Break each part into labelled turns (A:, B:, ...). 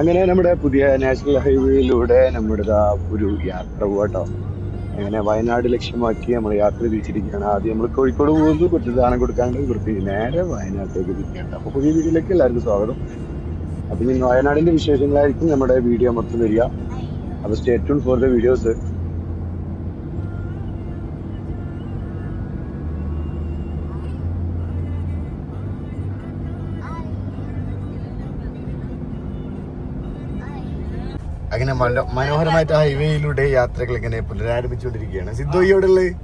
A: അങ്ങനെ നമ്മുടെ പുതിയ നാഷണൽ ഹൈവേയിലൂടെ നമ്മുടെ ഒരു യാത്ര പോകട്ടോ അങ്ങനെ വയനാട് ലക്ഷ്യമാക്കി നമ്മൾ യാത്ര തിരിച്ചിരിക്കുകയാണ് ആദ്യം നമ്മൾ കോഴിക്കോട് പോകുന്നു കുറച്ച് ദാനം കൊടുക്കാണ്ട് കുറച്ച് നേരെ വയനാട്ടിലേക്ക് തിരിക്കുകയാണ് അപ്പോൾ പുതിയ വീട്ടിലേക്ക് എല്ലാവർക്കും സ്വാഗതം അപ്പം ഇനി വയനാടിൻ്റെ വിശേഷങ്ങളായിരിക്കും നമ്മുടെ വീഡിയോ മൊത്തം വരിക അപ്പോൾ സ്റ്റേറ്റ് ഫോർ ദ വീഡിയോസ് മനോഹരമായിട്ട് ഹൈവേയിലൂടെ യാത്രകൾ ഇങ്ങനെ പുനരാരംഭിച്ചുകൊണ്ടിരിക്കുകയാണ് സിദ്ധു എവിടെ എവിടെ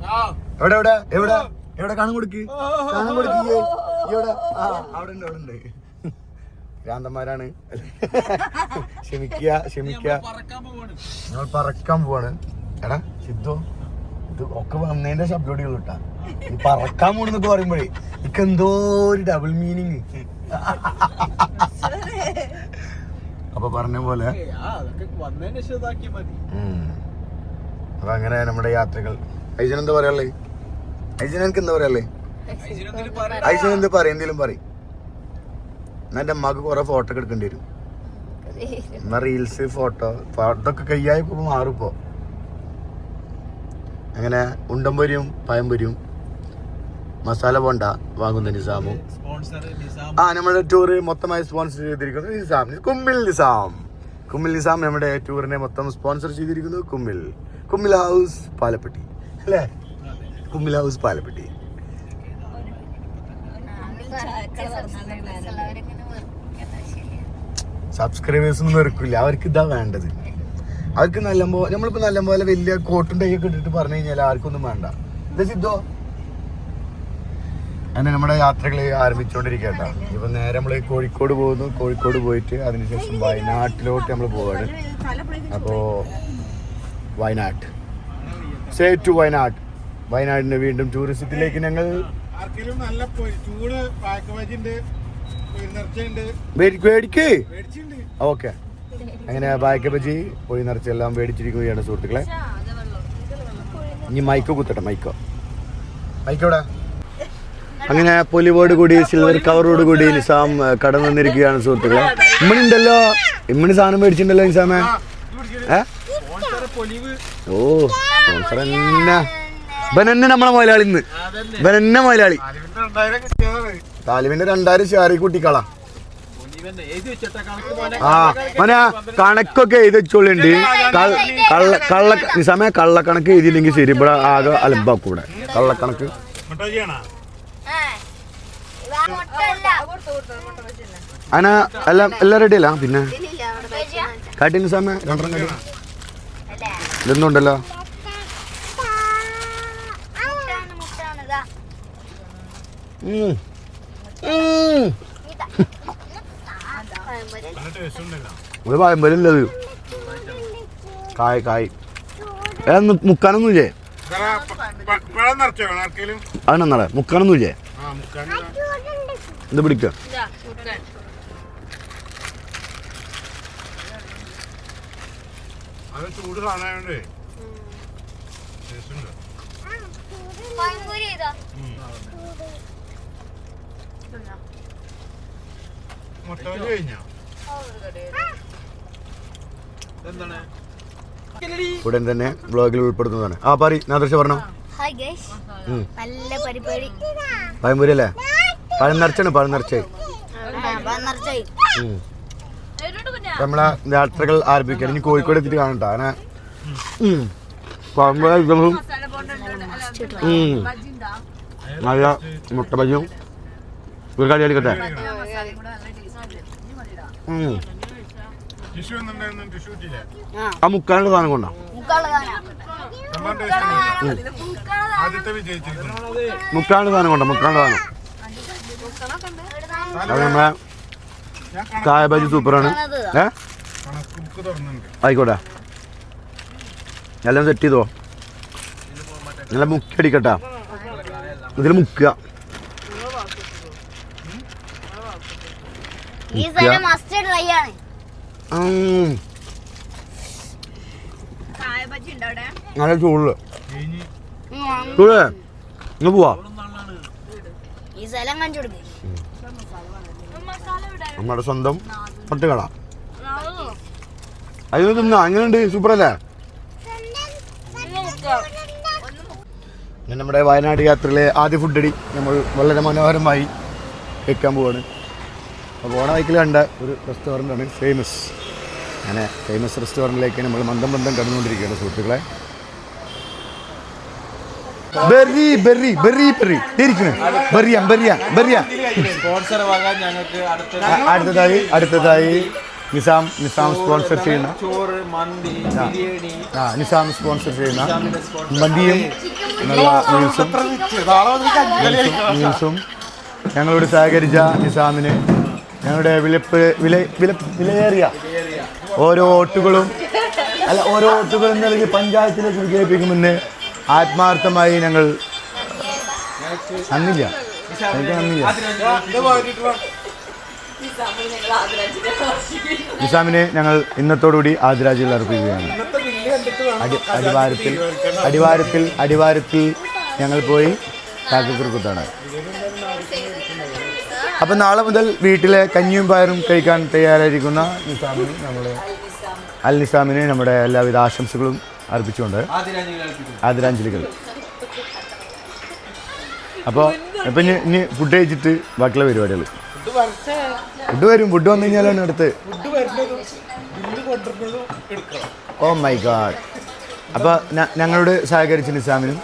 A: എവിടെ എവിടെ എവിടെ കാണും കൊടുക്ക് കാണും കൊടുക്ക് ഇവിടെ ആ അവിടെ ഉണ്ട് അവിടെ ഭ്രാന്തന്മാരാണ് ക്ഷമിക്കുക ക്ഷമിക്കുക ഞങ്ങൾ പറക്കാൻ പോവാണ് എടാ സിദ്ധു ഇത് ഒക്കെ വന്നതിന്റെ ശബ്ദോടി കിട്ടാ ഈ പറക്കാൻ പോണെന്നൊക്കെ പറയുമ്പോഴേ ഇക്കെന്തോ ഒരു ഡബിൾ മീനിങ് അപ്പൊ പറഞ്ഞ പോലെ അങ്ങനെ നമ്മുടെ യാത്രകൾ ഐജൻ എന്താ പറയാല്ലേ ഐജൻ എനിക്ക് എന്താ പറയാല്ലേ ഐജൻ എന്ത് പറയും എന്തെങ്കിലും പറയും എന്നാ എന്റെ അമ്മക്ക് കുറെ ഫോട്ടോ ഒക്കെ എടുക്കേണ്ടി വരും എന്നാ റീൽസ് ഫോട്ടോ അതൊക്കെ കയ്യായി പോകുമ്പോൾ മാറിപ്പോ അങ്ങനെ ഉണ്ടംപൊരിയും പഴംപൊരിയും മസാല ബോണ്ട വാങ്ങുന്ന നിസാമു ആ നമ്മുടെ ടൂർ മൊത്തമായി സ്പോൺസർ ചെയ്തിരിക്കുന്നു നിസാം കുമ്മിൽ നിസാം കുമ്മിൽ നിസാം നമ്മുടെ ടൂറിനെ മൊത്തം സ്പോൺസർ ചെയ്തിരിക്കുന്നു കുമ്മിൽ കുമ്മിൽ ഹൗസ് പാലപ്പെട്ടി അല്ലേ കുമ്മിൽ ഹൗസ് പാലപ്പെട്ടി സബ്സ്ക്രൈബേഴ്സ് ഒന്നും വെറുക്കില്ല അവർക്ക് ഇതാ വേണ്ടത് അവർക്ക് നല്ലപോലെ നമ്മളിപ്പോ നല്ലപോലെ വലിയ കോട്ടും ടൈ ഒക്കെ ഇട്ടിട്ട് പറഞ്ഞു കഴിഞ്ഞാൽ ആർക്കൊന്നും വേണ്ട സിദ്ധോ അങ്ങനെ നമ്മുടെ യാത്രകൾ ആരംഭിച്ചുകൊണ്ടിരിക്കട്ടോ ഇപ്പം നേരെ നമ്മൾ കോഴിക്കോട് പോകുന്നു കോഴിക്കോട് പോയിട്ട് അതിനുശേഷം വയനാട്ടിലോട്ട് നമ്മൾ പോവാണ് അപ്പോൾ വയനാട് സേ ടു വയനാട് വയനാടിൻ്റെ വീണ്ടും ടൂറിസത്തിലേക്ക് ഞങ്ങൾ ഓക്കെ അങ്ങനെ ബാക്ക് ബജി പോയി നിറച്ചെല്ലാം മേടിച്ചിരിക്കുകയാണ് സുഹൃത്തുക്കളെ ഇനി മൈക്ക് കുത്തട്ടെ മൈക്കോ മൈക്കോടാ അങ്ങനെ പൊലിവോട് കൂടി സിൽവർ കവറോട് കൂടി നിസാം കടന്നു വന്നിരിക്കുകയാണ് സുഹൃത്തുക്കളെ ഇമ്മണിണ്ടല്ലോ ഇമ്മണി സാധനം മേടിച്ചിട്ടുണ്ടല്ലോ നിസാമേ ഓ നമ്മളെ മുതലാളി ഇന്ന് ബനന്നെ മുതലാളി താലിമിന്റെ രണ്ടായിരം ഷാറി കുട്ടിക്കളാ ആ മോനെ കണക്കൊക്കെ എഴുതി വെച്ചോളിണ്ട് കള്ള കള്ള നിസാമേ കള്ളക്കണക്ക് എഴുതിയില്ലെങ്കിൽ ശരി ഇവിടെ ആകെ അലമ്പാക്കൂടെ കള്ളക്കണക്ക് അന എല്ലാം എല്ലാം റെഡി അല്ല പിന്നെ കാട്ടിന് സമയം രണ്ടെണ്ണം കാട്ടി ഇതൊന്നുണ്ടല്ലോ ഒരു പഴമ്പരില്ലത് കായ് കായ് മുക്കാനൊന്നുമില്ലേ അതെന്നാ മുക്കാനൊന്നും ഇല്ലേ ഇത് പിടിക്ക എന്താണ് ഉടൻ തന്നെ ബ്ലോഗിൽ ഉൾപ്പെടുത്തുന്നതാണ് ആ പാറി നാദർശ പറഞ്ഞോ പഴംപൊരി അല്ലേ പഴം നിറച്ചാണ് പഴം നിറച്ച് നമ്മളെ യാത്രകൾ ആരംഭിക്കാൻ ഇനി കോഴിക്കോട് എത്തിയിട്ട് കാണണ്ട അങ്ങനെ നല്ല മുട്ട ബജിയും ഒരു കളി കളിക്കട്ടെ ആ മുക്കാനുള്ള സാധനം കൊണ്ടാ മുക്കാനുള്ള സാധനം കൊണ്ടാ മുക്കാനുള്ള സാധനം അത് നമ്മളെ കായബാജി സൂപ്പറാണ് ഏ ആയിക്കോട്ടെ എല്ലാം സെറ്റ് ചെയ്തോ നല്ല മുക്കടിക്കട്ടാ ഇതിൽ മുക്കുക ഈ സ്ഥലം മസ്റ്റ് ഡ്രൈ ആണ് നല്ല ചൂടില് ചൂട് ഇന്ന് പോവാ നമ്മുടെ സ്വന്തം പട്ടുകട അയ്യോ തിന്ന അങ്ങനെയുണ്ട് സൂപ്പറല്ലേ നമ്മുടെ വയനാട് യാത്രയിലെ ആദ്യ ഫുഡടി നമ്മൾ വളരെ മനോഹരമായി വെക്കാൻ പോവാണ് അപ്പോൾ ഓണ വൈക്കിൽ കണ്ട ഒരു റെസ്റ്റോറൻ്റാണ് ഫേമസ് അങ്ങനെ ഫേമസ് റെസ്റ്റോറൻറ്റിലേക്ക് നമ്മൾ മന്ദം മന്ദം കടന്നുകൊണ്ടിരിക്കുകയാണ് സുഹൃത്തുക്കളെ ബെറി ബെറി ബെറി ബെറി ഇരിക്കണേ ബെറിയാം ബെറിയാം ബെറിയാം അടുത്തതായി അടുത്തതായി നിസാം നിസാം സ്പോൺസർ ചെയ്യുന്ന ആ നിസാം സ്പോൺസർ ചെയ്യുന്ന മന്തിയും നല്ല ന്യൂസും ന്യൂസും ഞങ്ങളോട് സഹകരിച്ച നിസാമിന് ഞങ്ങളുടെ വിലപ്പ് വില വില വിലയേറിയ ഓരോ വോട്ടുകളും അല്ല ഓരോ വോട്ടുകളും നൽകി പഞ്ചായത്തിലേക്ക് വിജയിപ്പിക്കുമെന്ന് ആത്മാർത്ഥമായി ഞങ്ങൾ നന്ദില്ല നിസാമിനെ ഞങ്ങൾ ഇന്നത്തോടുകൂടി ആദരാജ്യം അർപ്പിക്കുകയാണ് അടിവാരത്തിൽ അടിവാരത്തിൽ അടിവാരത്തിൽ ഞങ്ങൾ പോയി കാക്കക്കുറുക്കുത്താണ് അപ്പം നാളെ മുതൽ വീട്ടിലെ കഞ്ഞിയും പയറും കഴിക്കാൻ തയ്യാറായിരിക്കുന്ന നിസാമിന് നമ്മൾ അൽ നിസാമിന് നമ്മുടെ എല്ലാവിധ ആശംസകളും അർപ്പിച്ചുകൊണ്ട് ആദരാഞ്ജലികൾ അപ്പോൾ ഇപ്പം ഇനി ഇനി ഫുഡ് കഴിച്ചിട്ട് ബാക്കിയുള്ള പരിപാടികൾ ഫുഡ് വരും ഫുഡ് വന്നു കഴിഞ്ഞാലാണ് അടുത്ത് ഓ മൈ ഗാഡ് അപ്പോൾ ഞങ്ങളോട് സഹകരിച്ച നിസാമിനും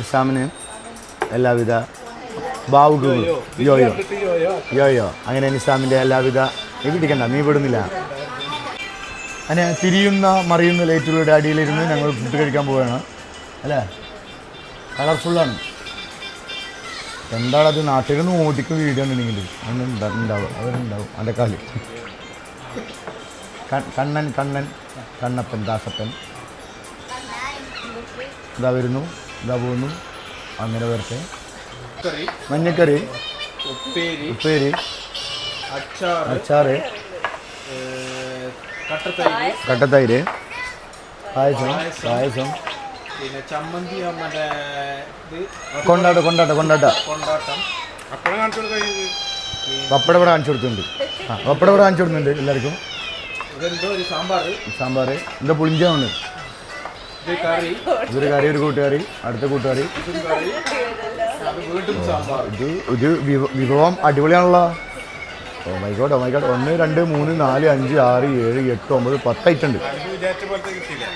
A: നിസാമിന് എല്ലാവിധ ബാവു യോ യോ യോ യോ അങ്ങനെ നിസാമിന്റെ എല്ലാവിധ നീ പിടിക്കണ്ട നീ വിടുന്നില്ല അങ്ങനെ തിരിയുന്ന മറിയുന്ന ലൈറ്റുകളുടെ അടിയിലിരുന്ന് ഞങ്ങൾ ഫുഡ് കഴിക്കാൻ പോവുകയാണ് അല്ലേ കളർഫുള്ളാണ് എന്താണ് അത് നാട്ടിൽ വീഡിയോ ഉണ്ടെങ്കിൽ അതുണ്ടാവും അവരുണ്ടാവും അതിൻ്റെ കാലി കണ്ണൻ കണ്ണൻ കണ്ണപ്പൻ ദാസപ്പൻ ഇതാ വരുന്നു ഇതാ പോകുന്നു അങ്ങനെ വരട്ടെ കറി മഞ്ഞക്കറി ഉപ്പേരി ഉപ്പേരി അച്ചാർ അച്ചാറ് കട്ടത്തൈര് കട്ടത്തൈര് പായസം പായസം പിന്നെ ചമ്മന്തി നമ്മുടെ കൊണ്ടാട്ട കൊണ്ടാട്ട കൊണ്ടാട്ട കൊണ്ടാട്ടം പപ്പട ഇവിടെ കാണിച്ചു കൊടുത്തുണ്ട് ആ പപ്പട ഇവിടെ കാണിച്ചു കൊടുക്കുന്നുണ്ട് എല്ലാവർക്കും സാമ്പാർ സാമ്പാർ എന്താ പുളിഞ്ചാണ് ഇതൊരു കറി ഒരു കൂട്ടുകറി അടുത്ത കൂട്ടുകറി ഇത് ഒരു വിഭവം അടിപൊളിയാണല്ലോ ഓ oh മൈ oh ഒന്ന് രണ്ട് മൂന്ന് നാല് അഞ്ച് ആറ് ഏഴ് എട്ട് ഒമ്പത് പത്ത് ഐറ്റം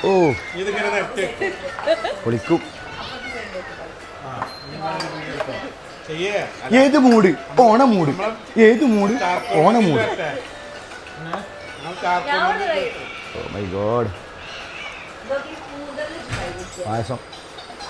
A: ഓ പൊളിക്കും ഏത് മൂട് ഓണ മൂട് ഏത് മൂട് ഓണ മൂട് ഓ മൈ ഗോഡ് പായസം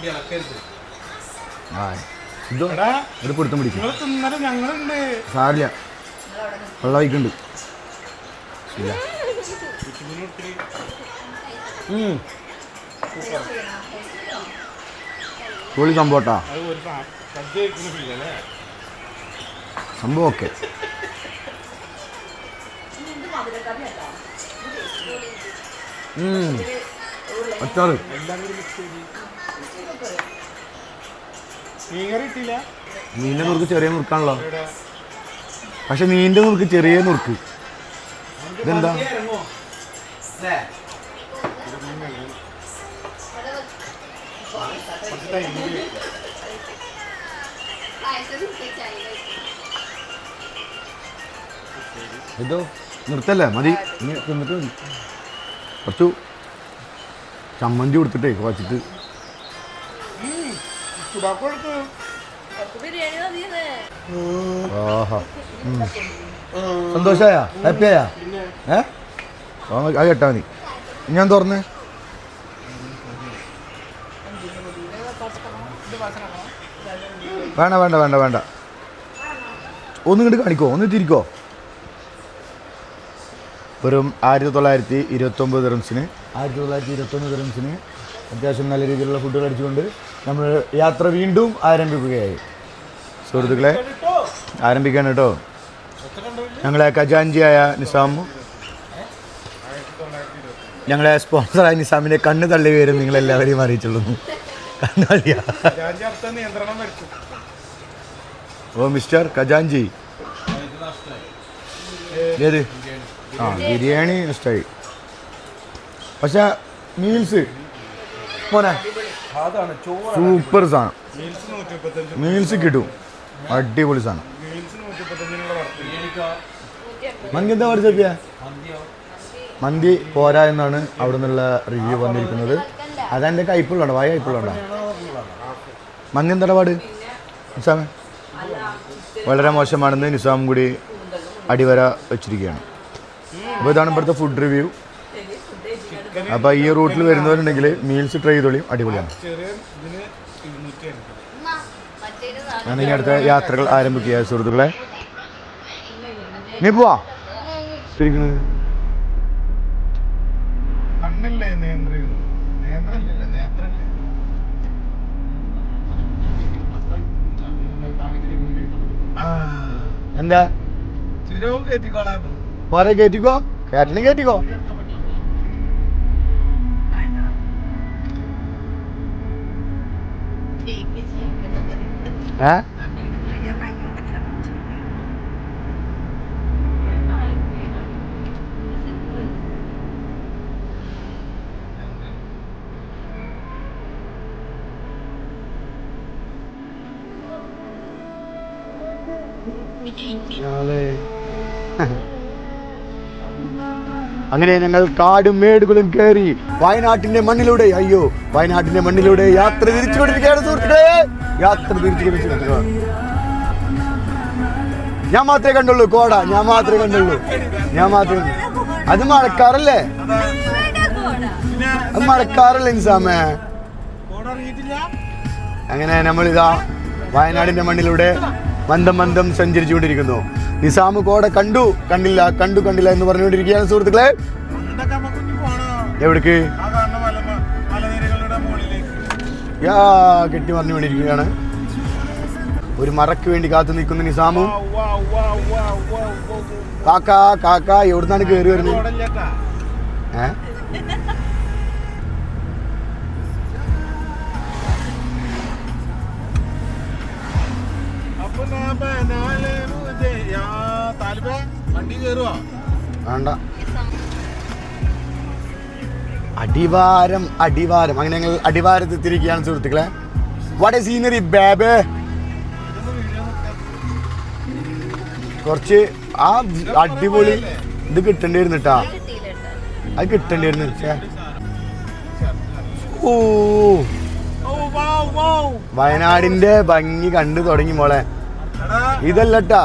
A: വണ്ടി ഇളക്കരുത് ഇത് പിടുത്തം പിടിക്കും ഞങ്ങളുണ്ട് സാരില്ല വെള്ളം വയ്ക്കുന്നുണ്ട് ഇല്ല പൊളി സംഭവട്ടാ സംഭവം ഓക്കെ അച്ചാറ് മീനിന്റെ മുറുക്ക് ചെറിയ മുറുക്കാണല്ലോ പക്ഷെ മീനിന്റെ മുറുക്ക് ചെറിയ മുറുക്ക് ഇതെന്താ ഇതോ നിർത്തല്ലേ മതി മതി കുറച്ചു ചമ്മന്തി കൊടുത്തിട്ടേ കുറച്ചിട്ട് ചുടാക്ക് കൊടുക്ക് ആഹാ സന്തോഷായ ഹാപ്പിയായ ഏ അത് കേട്ടാ മതി ഞാൻ തുറന്ന് വേണ്ട വേണ്ട വേണ്ട വേണ്ട ഒന്ന് ഇങ്ങോട്ട് കാണിക്കോ ഒന്ന് തിരിക്കോ വെറും ആയിരത്തി തൊള്ളായിരത്തി ഇരുപത്തി ഒമ്പത് റംസിന് ആയിരത്തി തൊള്ളായിരത്തി ഇരുപത്തി ഇരുപത്തൊമ്പത് റംസിന് അത്യാവശ്യം നല്ല രീതിയിലുള്ള ഫുഡ് കഴിച്ചുകൊണ്ട് നമ്മൾ യാത്ര വീണ്ടും ആരംഭിക്കുകയായി സുഹൃത്തുക്കളെ ആരംഭിക്കാൻ കേട്ടോ ഞങ്ങളെ ഖജാൻജിയായ നിസാമു ഞങ്ങളെ സ്പോൺസറായ നിസാമിനെ കണ്ണ് തള്ളി വരും നിങ്ങളെല്ലാവരെയും അറിയിച്ചുള്ളൂ ഓ മിസ്റ്റർ ഖജാൻജി ഏത് ആ ബിരിയാണി നഷ്ടമായി പക്ഷേ മീൽസ് പോരാ സൂപ്പർ സാധനം മീൽസ് കിട്ടും അടിപൊളി സാധനം മന്തി എന്താ പറഞ്ഞു മന്തി പോരാ എന്നാണ് അവിടെ നിന്നുള്ള റിവ്യൂ വന്നിരിക്കുന്നത് അതെന്റെ കയ്പുള്ളതാണ് വായ കയ്പുള്ളതാണ് മന്തി എന്താ പാട് നിസാമേ വളരെ മോശമാണെന്ന് നിസാം കൂടി അടിവര വെച്ചിരിക്കുകയാണ് അപ്പോൾ ഇതാണ് ഇവിടുത്തെ ഫുഡ് റിവ്യൂ അപ്പോൾ ഈ റൂട്ടിൽ വരുന്നവരുണ്ടെങ്കിൽ മീൽസ് ട്രൈ ചെയ്തോളിയും അടിപൊളിയാണ് അങ്ങനെ അടുത്ത യാത്രകൾ ആരംഭിക്കുക സുഹൃത്തുക്കളെ നീ പോവാ ശരിക്കുന്നത് എന്താ പോരെ കയറ്റിക്കോ കേട്ടിലും കയറ്റിക്കോ É? Ha? Charlie. അങ്ങനെ ഞങ്ങൾ കാടും മേടുകളും കയറി വയനാട്ടിന്റെ മണ്ണിലൂടെ അയ്യോ വയനാട്ടിന്റെ മണ്ണിലൂടെ യാത്ര തിരിച്ചുകൊണ്ടിരിക്കുകയാണ് സുഹൃത്തുക്കളെ യാത്ര തിരിച്ചുകൊണ്ടിരിക്കുകയാണ് ഞാൻ മാത്രമേ കണ്ടുള്ളൂ കോട ഞാൻ മാത്രമേ കണ്ടുള്ളൂ ഞാൻ മാത്രമേ അത് മഴക്കാറല്ലേ അത് മഴക്കാറല്ലേ ഇൻസാമേ അങ്ങനെ നമ്മളിതാ വയനാടിന്റെ മണ്ണിലൂടെ മന്ദം മന്ദം സഞ്ചരിച്ചുകൊണ്ടിരിക്കുന്നു നിസാമ് കോട കണ്ടു കണ്ടില്ല കണ്ടു കണ്ടില്ല എന്ന് പറഞ്ഞുകൊണ്ടിരിക്കുകയാണ് സുഹൃത്തുക്കളെ എവിടേക്ക് യാ കെട്ടി പറഞ്ഞുകൊണ്ടിരിക്കുകയാണ് ഒരു മറക്ക് വേണ്ടി കാത്തു നിൽക്കുന്ന നിസാമു കാക്ക കാക്ക എവിടുന്നാണ് കയറി വരുന്നത് ഏഹ് വേണ്ട അടിവാരം അടിവാരം അങ്ങനെ ഞങ്ങൾ അടിവാരത്ത് എത്തിയിരിക്കുകയാണ് സുഹൃത്തുക്കളെ വാട്ട് സീനറി ബാബ് കുറച്ച് ആ അടിപൊളി ഇത് കിട്ടേണ്ടിയിരുന്നു കേട്ടാ അത് കിട്ടേണ്ടിയിരുന്നു ഓ വയനാടിന്റെ ഭംഗി കണ്ടു തുടങ്ങി മോളെ ഇതല്ലട്ടാ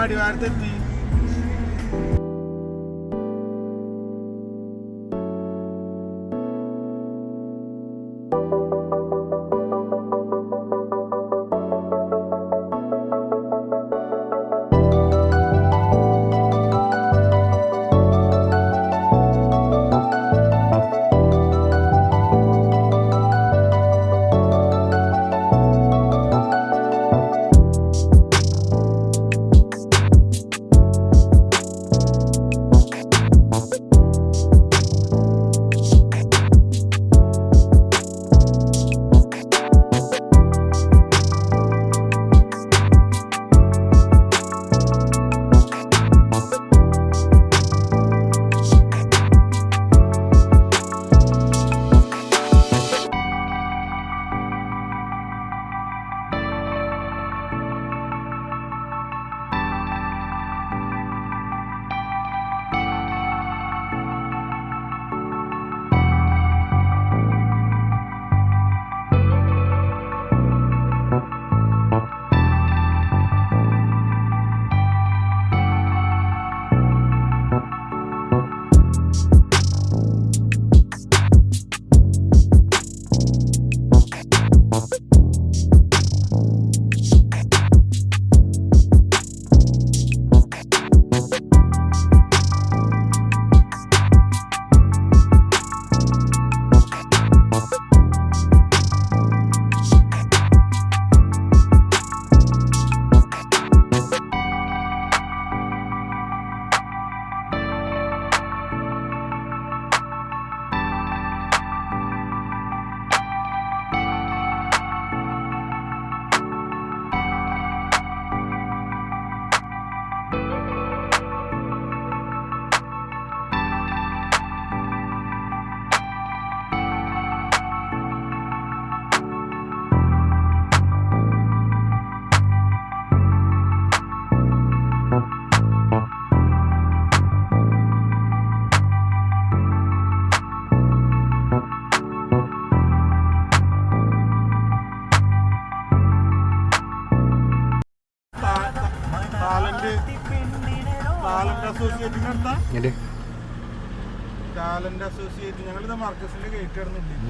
A: അങ്ങാടി വാരത്തെത്തി thank you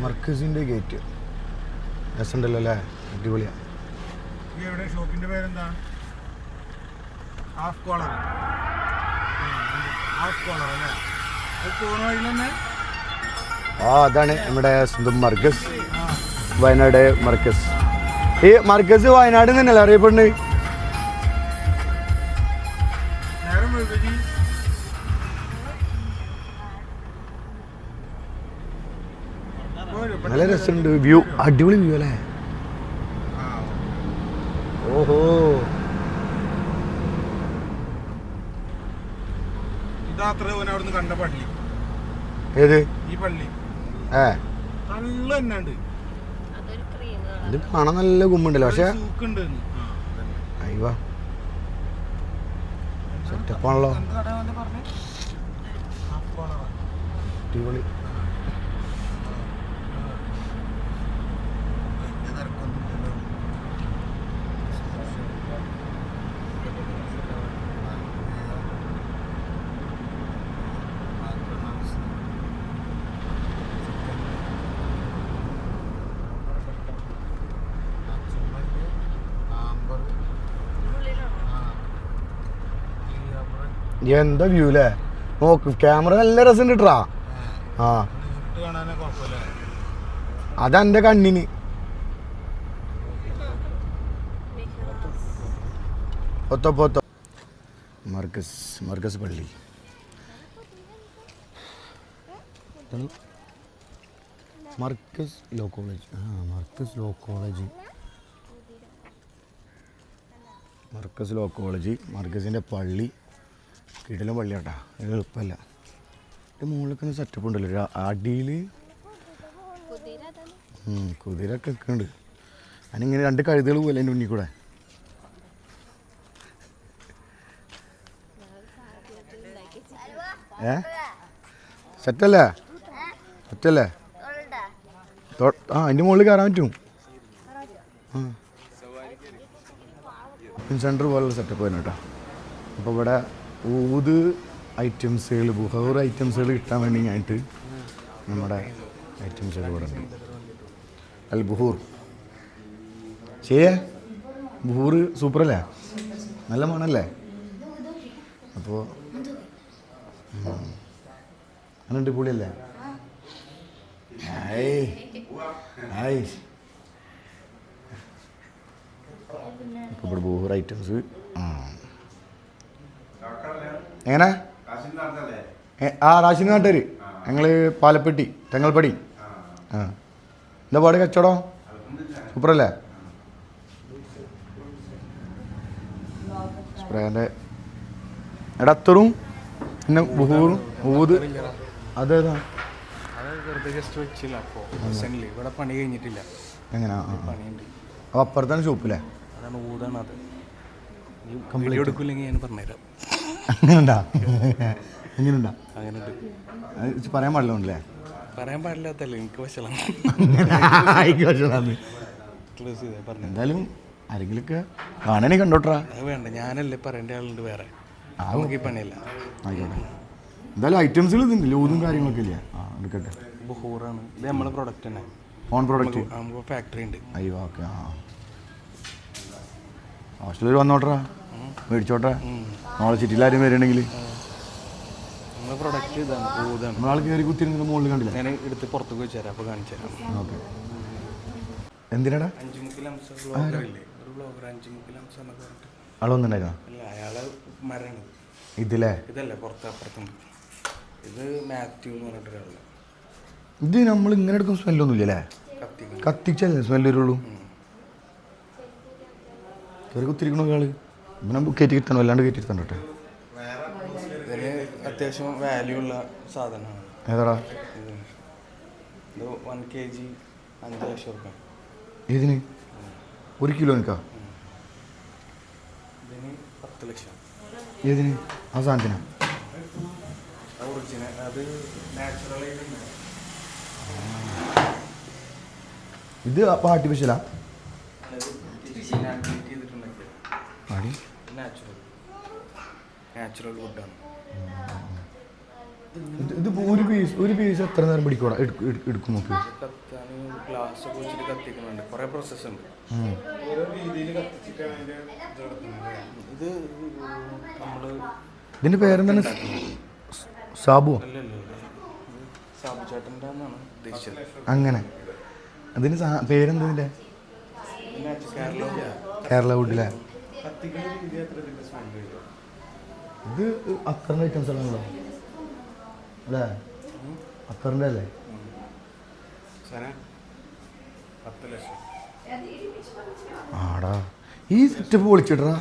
A: മർക്കസിന്റെ ഗേറ്റ് രസമുണ്ടല്ലോ അല്ലേ അടിപൊളിയാ ഷോപ്പിന്റെ പേരെന്താ ഹാഫ് കോളർ ഹാഫ് കോളർ അതാണ് നമ്മുടെ സ്വന്തം മർഗസ് വയനാട് മർഗസ് ഈ മർഗസ് വയനാട് തന്നെയല്ലേ അറിയപ്പെടുന്നത് നല്ല രസമുണ്ട് വ്യൂ അടിപൊളി വ്യൂ അല്ലേ ഓഹോ കണ്ട നല്ല തന്നെയുണ്ട് ഇത് അടിപൊളി എന്താ വ്യൂ അല്ലേ നോക്ക് ക്യാമറ നല്ല രസം കിട്ടാ ആ അതെന്റെ കണ്ണിന് ഒത്തപ്പൊത്ത മർക്കസ് മർക്കസ് പള്ളി മർക്കസ് ലോ കോളേജ് ആ Markaz law college Markaz law college മർക്കസിൻ്റെ പള്ളി കിടലും പള്ളിയാട്ടാ ഇത് എളുപ്പമല്ല ഇത് മുകളിലൊക്കെ സെറ്റപ്പ് ഉണ്ടല്ലോ അടിയിൽ കുതിരൊക്കെ ഉണ്ട് അതിനിങ്ങനെ രണ്ട് കഴുതുകൾ പോലെ എൻ്റെ ഉണ്ണിൽ കൂടെ ഏ സെറ്റല്ലേ സെറ്റല്ലേ ആ അതിൻ്റെ മുകളിൽ കയറാൻ പറ്റും സെൻറ്റർ പോലുള്ള സെറ്റപ്പ് തന്നെ കേട്ടോ അപ്പോൾ ഇവിടെ ഊത് ഐറ്റംസുകൾ ബുഹോർ ഐറ്റംസുകൾ കിട്ടാൻ വേണ്ടി ആയിട്ട് നമ്മുടെ ഐറ്റംസുകൾ ഇവിടെ ഉണ്ട് അൽ ബുഹൂർ ശരിയാ ബുഹൂർ സൂപ്പറല്ലേ നല്ല മണല്ലേ അപ്പോൾ അങ്ങനെ പുളിയല്ലേ ഹായ് ഹായ് ഇപ്പോൾ ഇവിടെ ബുഹൂർ ഐറ്റംസ് ആ എങ്ങനെ ആ റാഷിൻ നാട്ടുകാർ ഞങ്ങൾ പാലപ്പെട്ടി തെങ്ങൽപ്പടി ആ എന്താ പാട് കച്ചവടം സൂപ്പറല്ലേ സ്പ്രേൻ്റെ പിന്നെ ബുഹൂറും ഊത് അതേതാ അപ്പുറത്താണ് ഷോപ്പില്ലേ അതാണ് ഊതാണ് അത് എടുക്കില്ലെങ്കിൽ ഞാൻ പറഞ്ഞുതരാം അങ്ങനെണ്ടാ അങ്ങനെണ്ടാ അങ്ങനെ പറയാൻ പാടില്ലേ പറയാൻ പാടില്ലാത്തല്ലേ എനിക്ക് വശമാണ് എന്തായാലും ആരെങ്കിലൊക്കെ കാണാനേ കണ്ടോട്ടാ അത് വേണ്ട ഞാനല്ലേ പറയേണ്ട ആളുണ്ട് വേറെ നമുക്ക് പണിയല്ല ആയിക്കോട്ടെ എന്തായാലും ഐറ്റംസിൽ ഇതുണ്ട് ലോതും കാര്യങ്ങളൊക്കെ ഇല്ല ആ എടുക്കട്ടെ ബുഹൂറാണ് ഇത് നമ്മുടെ പ്രൊഡക്റ്റ് തന്നെ ഫോൺ പ്രൊഡക്റ്റ് നമുക്ക് ഫാക്ടറി ഉണ്ട് അയ്യോ ഓക്കെ ആ ഹോസ്റ്റലിൽ വന്നോട്ടാ മേടിച്ചോട്ടെ നാളെ സിറ്റിയിൽ ആരും വരണമെങ്കിൽ പ്രൊഡക്റ്റ് കണ്ടില്ല അപ്പോൾ എന്തിനാടാ ഇല്ലേ ഒരു ബ്ലോഗർ അയാളെ ഇത് മാത്യു എന്ന് ഇത് നമ്മൾ ഇങ്ങനെ എടുക്കുന്ന സ്മെല്ലൊന്നും ഇല്ലല്ലേ കത്തിച്ചല്ലേ സ്മെല്ല് വരുള്ളൂ കുത്തിരിക്കണോ ഇയാൾ ഇവനെ കയറ്റി കിട്ടണം അല്ലാണ്ട് കയറ്റി ഇരുത്തണം അത്യാവശ്യം വാല്യൂ ഉള്ള സാധനമാണ് ഏതാടാ വൺ കെ ജി അഞ്ച് ലക്ഷം റുപ്യ ഇതിന് ഒരു കിലോ എനിക്കാ ഇതിന് പത്ത് ലക്ഷം ഇതിന് ആ സാധനത്തിനാ അത് നാച്ചുറലി ഇത് അപ്പോൾ ആർട്ടിഫിഷ്യലാ നാച്ചുറൽ വുഡാണ് ഇത് ഒരു പീസ് ഒരു പീസ് എത്ര നേരം പിടിക്കണം എടുക്കും നമുക്ക് ഗ്ലാസ് ഒക്കെ വെച്ചിട്ട് കത്തിക്കുന്നുണ്ട് കുറെ പ്രോസസ് ഉണ്ട് ഇത് നമ്മള് ഇതിന്റെ പേരെന്താണ് സാബു സാബു ചേട്ടൻ്റെ ഉദ്ദേശിച്ചത് അങ്ങനെ അതിന് പേരെന്തിന്റെ കേരള വുഡിലെ കത്തിക്കുന്ന രീതി അത്ര ഇത് അക്കറിൻ്റെ ഐറ്റംസ് ആണല്ലോ അല്ലേ അക്കറിൻ്റെ അല്ലേ ആടാ ഈ സെറ്റപ്പ് വിളിച്ചിട്ടാ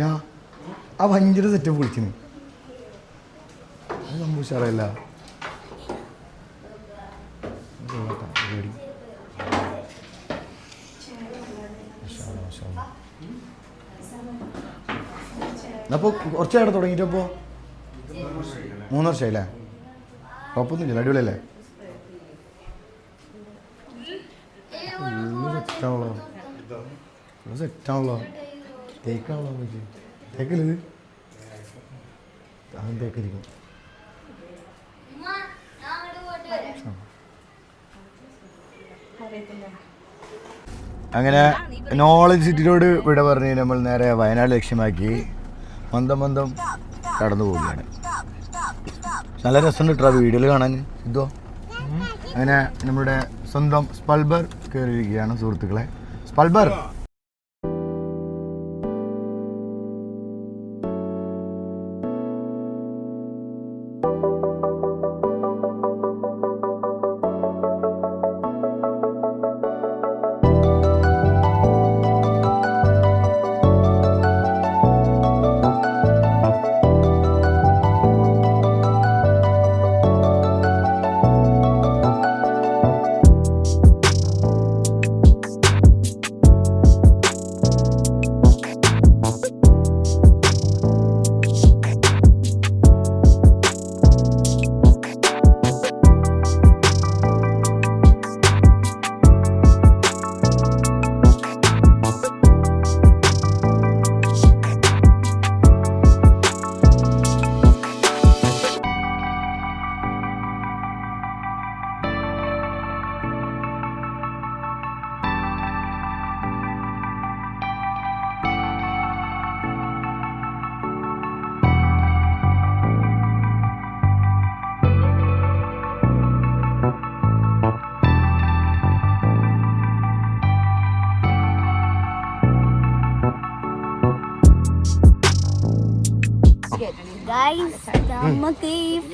A: ഡാ ആ വഞ്ചിയുടെ സെറ്റപ്പ് വിളിച്ചിന് അത് നമ്മൾ ഉഷാറല്ല അപ്പോൾ നേരം തുടങ്ങിയിട്ടപ്പോൾ മൂന്ന് വർഷമായില്ലേ കുഴപ്പമൊന്നുമില്ല അടിപൊളിയല്ലേ സെറ്റാണല്ലോ സെറ്റാണല്ലോ തേക്കാണല്ലോ നമുക്ക് തേക്കല്ലത് താൻ തേക്കിരിക്കും അറിയത്തില്ല അങ്ങനെ നോളജ് സിറ്റിയോട് വിട പറഞ്ഞ് നമ്മൾ നേരെ വയനാട് ലക്ഷ്യമാക്കി മന്ദം മന്ദം കടന്നു പോവുകയാണ് നല്ല രസമുണ്ട് കേട്ടോ വീഡിയോയിൽ കാണാൻ ഇതോ അങ്ങനെ നമ്മുടെ സ്വന്തം സ്പൾബർ കയറിയിരിക്കുകയാണ് സുഹൃത്തുക്കളെ സ്പൾബർ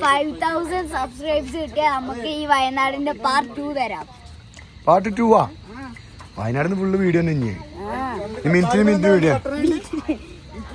A: ഫൈവ് തൗസൻഡ് സബ്സ്ക്രൈബ്സ് കിട്ടിയാൽ നമുക്ക് ഈ വയനാടിന്റെ പാർട്ട് ടു തരാം പാർട്ട് ടു വയനാടിന്റെ ഫുള്ള് വീഡിയോ തന്നെയാണ് മിനിറ്റിന് മിനിറ്റ് വീഡിയോ